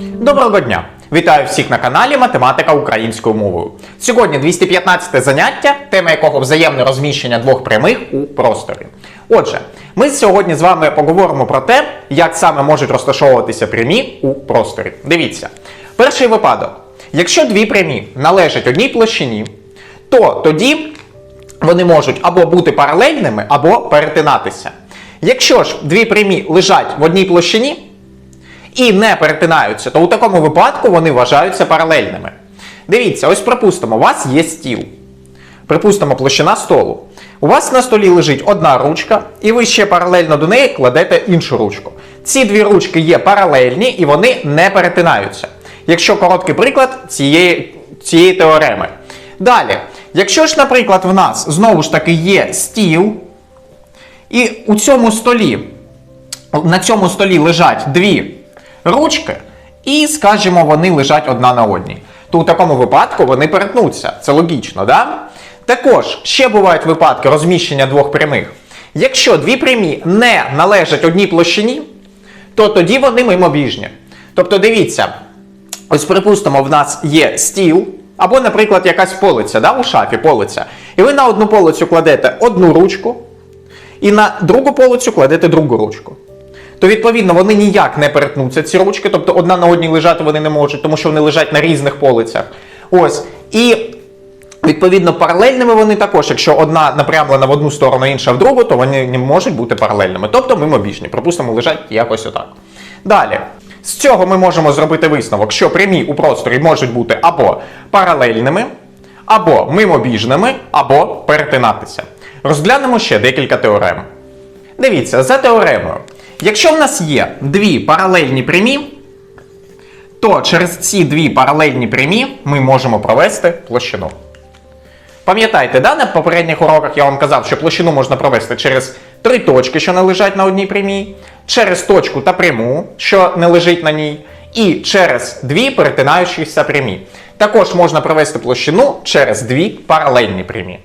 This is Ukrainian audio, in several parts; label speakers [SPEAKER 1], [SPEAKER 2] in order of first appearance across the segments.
[SPEAKER 1] Доброго дня! Вітаю всіх на каналі Математика українською мовою. Сьогодні 215 заняття, тема якого взаємне розміщення двох прямих у просторі. Отже, ми сьогодні з вами поговоримо про те, як саме можуть розташовуватися прямі у просторі. Дивіться, перший випадок. Якщо дві прямі належать одній площині, то тоді вони можуть або бути паралельними, або перетинатися. Якщо ж дві прямі лежать в одній площині, і не перетинаються, то у такому випадку вони вважаються паралельними. Дивіться, ось припустимо, у вас є стіл. Припустимо, площина столу. У вас на столі лежить одна ручка, і ви ще паралельно до неї кладете іншу ручку. Ці дві ручки є паралельні і вони не перетинаються. Якщо короткий приклад цієї, цієї теореми. Далі, якщо ж, наприклад, в нас знову ж таки є стіл, і у цьому столі, на цьому столі лежать дві ручки, і, скажімо, вони лежать одна на одній. То у такому випадку вони перетнуться. Це логічно, да? Також ще бувають випадки розміщення двох прямих. Якщо дві прямі не належать одній площині, то тоді вони мимобіжні. Тобто, дивіться, ось припустимо, в нас є стіл, або, наприклад, якась полиця, да, у шафі полиця. І ви на одну полицю кладете одну ручку, і на другу полицю кладете другу ручку. То, відповідно, вони ніяк не перетнуться, ці ручки, тобто одна на одній лежати вони не можуть, тому що вони лежать на різних полицях. Ось. І відповідно паралельними вони також, якщо одна напрямлена в одну сторону, інша в другу, то вони не можуть бути паралельними. Тобто мимобіжні. Припустимо, лежать якось отак. Далі. З цього ми можемо зробити висновок, що прямі у просторі можуть бути або паралельними, або мимобіжними, або перетинатися. Розглянемо ще декілька теорем. Дивіться, за теоремою. Якщо в нас є дві паралельні прямі, то через ці дві паралельні прямі ми можемо провести площину. Пам'ятаєте, да, на попередніх уроках я вам казав, що площину можна провести через три точки, що не лежать на одній прямій, через точку та пряму, що не лежить на ній, і через дві перетинаючіся прямі. Також можна провести площину через дві паралельні прямі.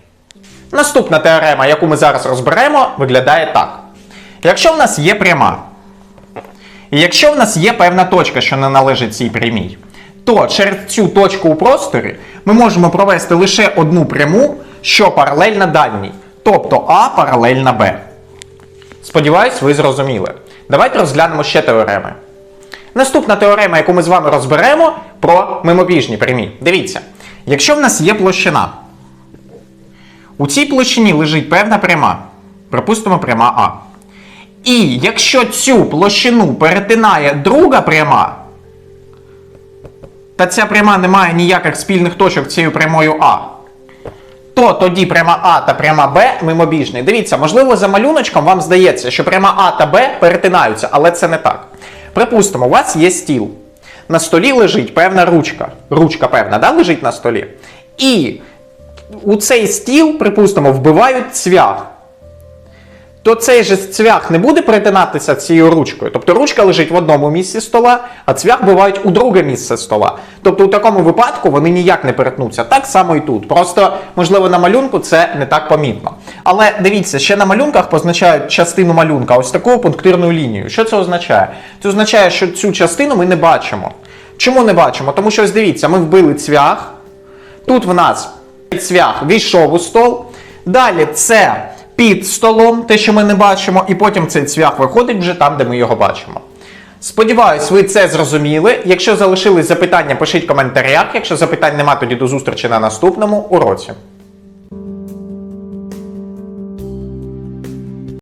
[SPEAKER 1] Наступна теорема, яку ми зараз розберемо, виглядає так. Якщо в нас є пряма, і якщо в нас є певна точка, що не належить цій прямій, то через цю точку у просторі ми можемо провести лише одну пряму, що паралельна дальній, тобто А паралельна Б. Сподіваюсь, ви зрозуміли. Давайте розглянемо ще теореми. Наступна теорема, яку ми з вами розберемо, про мимобіжні прямі. Дивіться, якщо в нас є площина, у цій площині лежить певна пряма, припустимо, пряма А. І якщо цю площину перетинає друга пряма, та ця пряма не має ніяких спільних точок цією прямою А, то тоді пряма А та пряма Б мимобіжні. Дивіться, можливо, за малюночком вам здається, що пряма А та Б перетинаються, але це не так. Припустимо, у вас є стіл. На столі лежить певна ручка. Ручка певна, да, лежить на столі. І у цей стіл, припустимо, вбивають цвях. То цей же цвях не буде перетинатися цією ручкою. Тобто ручка лежить в одному місці стола, а цвях бувають у друге місце стола. Тобто у такому випадку вони ніяк не перетнуться. Так само і тут. Просто, можливо, на малюнку це не так помітно. Але дивіться, ще на малюнках позначають частину малюнка ось такою пунктирною лінією. Що це означає? Це означає, що цю частину ми не бачимо. Чому не бачимо? Тому що ось дивіться, ми вбили цвях. Тут в нас цвях війшов у стол. Далі це під столом, те, що ми не бачимо, і потім цей цвях виходить вже там, де ми його бачимо. Сподіваюсь, ви це зрозуміли. Якщо залишились запитання, пишіть коментарях. Якщо запитань нема, тоді до зустрічі на наступному уроці.